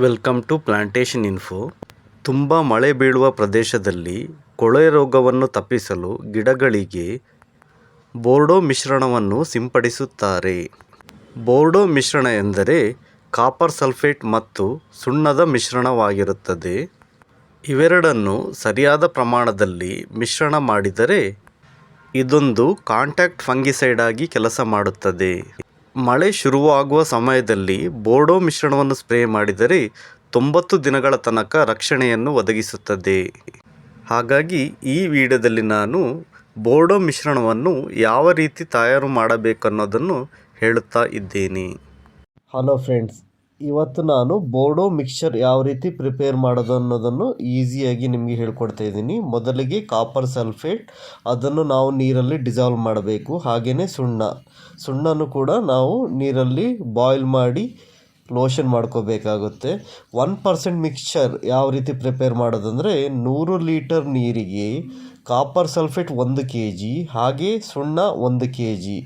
Welcome to plantation info. ತುಂಬ ಮಳೆ ಬೀಳುವ ಪ್ರದೇಶದಲ್ಲಿ ಕೊಳೆ ರೋಗವನ್ನು ತಪ್ಪಿಸಲು ಗಿಡಗಳಿಗೆ ಬೋರ್ಡೋ ಮಿಶ್ರಣವನ್ನು ಸಿಂಪಡಿಸುತ್ತಾರೆ. ಬೋರ್ಡೋ ಮಿಶ್ರಣ ಎಂದರೆ ಕಾಪರ್ ಸಲ್ಫೇಟ್ ಮತ್ತು ಸುಣ್ಣದ ಮಿಶ್ರಣವಾಗಿರುತ್ತದೆ. ಇವೆರಡನ್ನು ಸರಿಯಾದ ಪ್ರಮಾಣದಲ್ಲಿ ಮಿಶ್ರಣ ಮಾಡಿದರೆ ಇದೊಂದು ಕಾಂಟ್ಯಾಕ್ಟ್ ಫಂಗಿಸೈಡ್ ಆಗಿ ಕೆಲಸ ಮಾಡುತ್ತದೆ. ಮಳೆ ಶುರುವಾಗುವ ಸಮಯದಲ್ಲಿ ಬೋರ್ಡೋ ಮಿಶ್ರಣವನ್ನು ಸ್ಪ್ರೇ ಮಾಡಿದರೆ ತೊಂಬತ್ತು ದಿನಗಳ ತನಕ ರಕ್ಷಣೆಯನ್ನು ಒದಗಿಸುತ್ತದೆ. ಹಾಗಾಗಿ ಈ ವಿಡಿಯೋದಲ್ಲಿ ನಾನು ಬೋರ್ಡೋ ಮಿಶ್ರಣವನ್ನು ಯಾವ ರೀತಿ ತಯಾರು ಮಾಡಬೇಕನ್ನೋದನ್ನು ಹೇಳುತ್ತಾ ಇದ್ದೇನೆ. ಹಲೋ ಫ್ರೆಂಡ್ಸ್ ಇವತ್ತು ನಾನು ಬೋರ್ಡೋ ಮಿಕ್ಸ್ಚರ್ ಯಾವ ರೀತಿ ಪ್ರಿಪೇರ್ ಮಾಡೋದು ಅನ್ನೋದನ್ನು ಈಸಿಯಾಗಿ ನಿಮಗೆ ಹೇಳ್ಕೊಡ್ತಾ ಇದ್ದೀನಿ. ಮೊದಲಿಗೆ ಕಾಪರ್ ಸಲ್ಫೇಟ್ ಅದನ್ನು ನಾವು ನೀರಲ್ಲಿ ಡಿಸಾಲ್ವ್ ಮಾಡಬೇಕು. ಹಾಗೆಯೇ ಸುಣ್ಣ. ಸುಣ್ಣನೂ ಕೂಡ ನಾವು ನೀರಲ್ಲಿ ಬಾಯ್ಲ್ ಮಾಡಿ ಲೋಷನ್ ಮಾಡ್ಕೋಬೇಕಾಗುತ್ತೆ. ಒನ್ ಪರ್ಸೆಂಟ್ ಮಿಕ್ಸ್ಚರ್ ಯಾವ ರೀತಿ ಪ್ರಿಪೇರ್ ಮಾಡೋದಂದರೆ ನೂರು ಲೀಟರ್ ನೀರಿಗೆ ಕಾಪರ್ ಸಲ್ಫೇಟ್ ಒಂದು ಕೆ ಜಿ ಹಾಗೆ ಸುಣ್ಣ ಒಂದು ಕೆ ಜಿ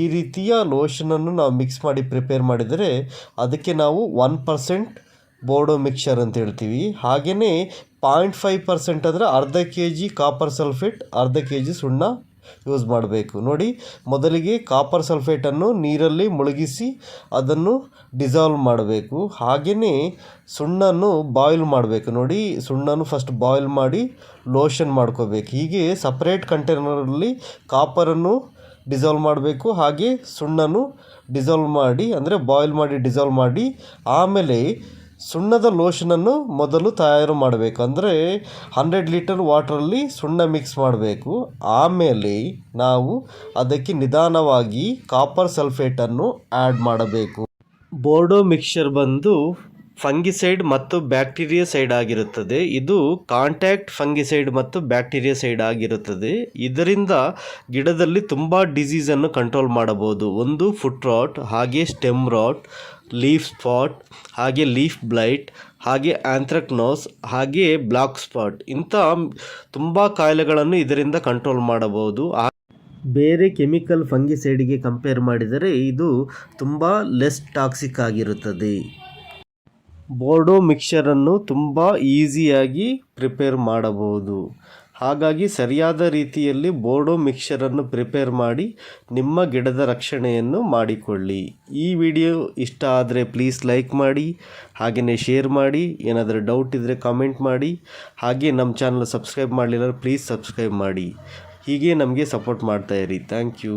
ಈ ರೀತಿಯ ಲೋಷನನ್ನು ನಾವು ಮಿಕ್ಸ್ ಮಾಡಿ ಪ್ರಿಪೇರ್ ಮಾಡಿದರೆ ಅದಕ್ಕೆ ನಾವು ಒನ್ ಪರ್ಸೆಂಟ್ ಬೋರ್ಡೋ ಮಿಕ್ಸ್ಚರ್ ಅಂತ ಹೇಳ್ತೀವಿ. ಹಾಗೆಯೇ ಪಾಯಿಂಟ್ ಫೈವ್ ಪರ್ಸೆಂಟ್ ಅಂದರೆ ಅರ್ಧ ಕೆ ಜಿ ಕಾಪರ್ ಸಲ್ಫೇಟ್ ಅರ್ಧ ಕೆ ಜಿ ಸುಣ್ಣ ಯೂಸ್ ಮಾಡಬೇಕು. ನೋಡಿ, ಮೊದಲಿಗೆ ಕಾಪರ್ ಸಲ್ಫೇಟನ್ನು ನೀರಲ್ಲಿ ಮುಳುಗಿಸಿ ಅದನ್ನು ಡಿಸಾಲ್ವ್ ಮಾಡಬೇಕು. ಹಾಗೆಯೇ ಸುಣ್ಣನ್ನು ಬಾಯ್ಲ್ ಮಾಡಬೇಕು. ನೋಡಿ, ಸುಣ್ಣನ್ನು ಫಸ್ಟ್ ಬಾಯ್ಲ್ ಮಾಡಿ ಲೋಷನ್ ಮಾಡ್ಕೋಬೇಕು. ಹೀಗೆ ಸಪ್ರೇಟ್ ಕಂಟೈನರಲ್ಲಿ ಕಾಪರನ್ನು ಡಿಸಾಲ್ವ್ ಮಾಡಬೇಕು. ಹಾಗೆ ಸುಣ್ಣನ್ನು ಡಿಸಾಲ್ವ್ ಮಾಡಿ, ಅಂದರೆ ಬಾಯ್ಲ್ ಮಾಡಿ ಡಿಸಾಲ್ವ್ ಮಾಡಿ, ಆಮೇಲೆ ಸುಣ್ಣದ ಲೋಷನನ್ನು ಮೊದಲು ತಯಾರು ಮಾಡಬೇಕು ಅಂದರೆ ಹಂಡ್ರೆಡ್ ಲೀಟರ್ ವಾಟ್ರಲ್ಲಿ ಸುಣ್ಣ ಮಿಕ್ಸ್ ಮಾಡಬೇಕು. ಆಮೇಲೆ ನಾವು ಅದಕ್ಕೆ ನಿಧಾನವಾಗಿ ಕಾಪರ್ ಸಲ್ಫೇಟನ್ನು ಆ್ಯಡ್ ಮಾಡಬೇಕು. ಬೋರ್ಡೋ ಮಿಕ್ಸ್ಚರ್ ಬಂದು ಫಂಗಿಸೈಡ್ ಮತ್ತು ಬ್ಯಾಕ್ಟೀರಿಯಾ ಸೈಡ್ ಆಗಿರುತ್ತದೆ. ಇದು ಕಾಂಟ್ಯಾಕ್ಟ್ ಫಂಗಿಸೈಡ್ ಮತ್ತು ಬ್ಯಾಕ್ಟೀರಿಯಾ ಸೈಡ್ ಆಗಿರುತ್ತದೆ. ಇದರಿಂದ ಗಿಡದಲ್ಲಿ ತುಂಬ ಡಿಸೀಸನ್ನು ಕಂಟ್ರೋಲ್ ಮಾಡಬಹುದು. ಒಂದು ಫುಟ್ ರಾಟ್, ಹಾಗೆ ಸ್ಟೆಮ್ ರಾಟ್, ಲೀಫ್ ಸ್ಪಾಟ್, ಹಾಗೆ ಲೀಫ್ ಬ್ಲೈಟ್, ಹಾಗೆ ಆಂಥ್ರಕ್ನೋಸ್, ಹಾಗೆ ಬ್ಲಾಕ್ ಸ್ಪಾಟ್. ಇಂಥ ತುಂಬ ಕಾಯಿಲೆಗಳನ್ನು ಇದರಿಂದ ಕಂಟ್ರೋಲ್ ಮಾಡಬಹುದು. ಬೇರೆ ಕೆಮಿಕಲ್ ಫಂಗಿಸೈಡ್ಗೆ ಕಂಪೇರ್ ಮಾಡಿದರೆ ಇದು ತುಂಬ ಲೆಸ್ ಟಾಕ್ಸಿಕ್ ಆಗಿರುತ್ತದೆ. ಬೋರ್ಡೋ ಮಿಕ್ಸರನ್ನು ತುಂಬ ಈಸಿಯಾಗಿ ಪ್ರಿಪೇರ್ ಮಾಡಬಹುದು. ಹಾಗಾಗಿ ಸರಿಯಾದ ರೀತಿಯಲ್ಲಿ ಬೋರ್ಡೋ ಮಿಕ್ಸರನ್ನು ಪ್ರಿಪೇರ್ ಮಾಡಿ ನಿಮ್ಮ ಗಿಡದ ರಕ್ಷಣೆಯನ್ನು ಮಾಡಿಕೊಳ್ಳಿ. ಈ ವಿಡಿಯೋ ಇಷ್ಟ ಆದರೆ ಪ್ಲೀಸ್ ಲೈಕ್ ಮಾಡಿ ಹಾಗೆಯೇ ಶೇರ್ ಮಾಡಿ, ಏನಾದರೂ ಡೌಟ್ ಇದ್ದರೆ ಕಾಮೆಂಟ್ ಮಾಡಿ, ಹಾಗೆ ನಮ್ಮ ಚಾನಲ್ ಸಬ್ಸ್ಕ್ರೈಬ್ ಮಾಡಲಿಲ್ಲ ಪ್ಲೀಸ್ ಸಬ್ಸ್ಕ್ರೈಬ್ ಮಾಡಿ. ಹೀಗೆ ನಮಗೆ ಸಪೋರ್ಟ್ ಮಾಡ್ತಾಯಿರಿ ಥ್ಯಾಂಕ್ ಯು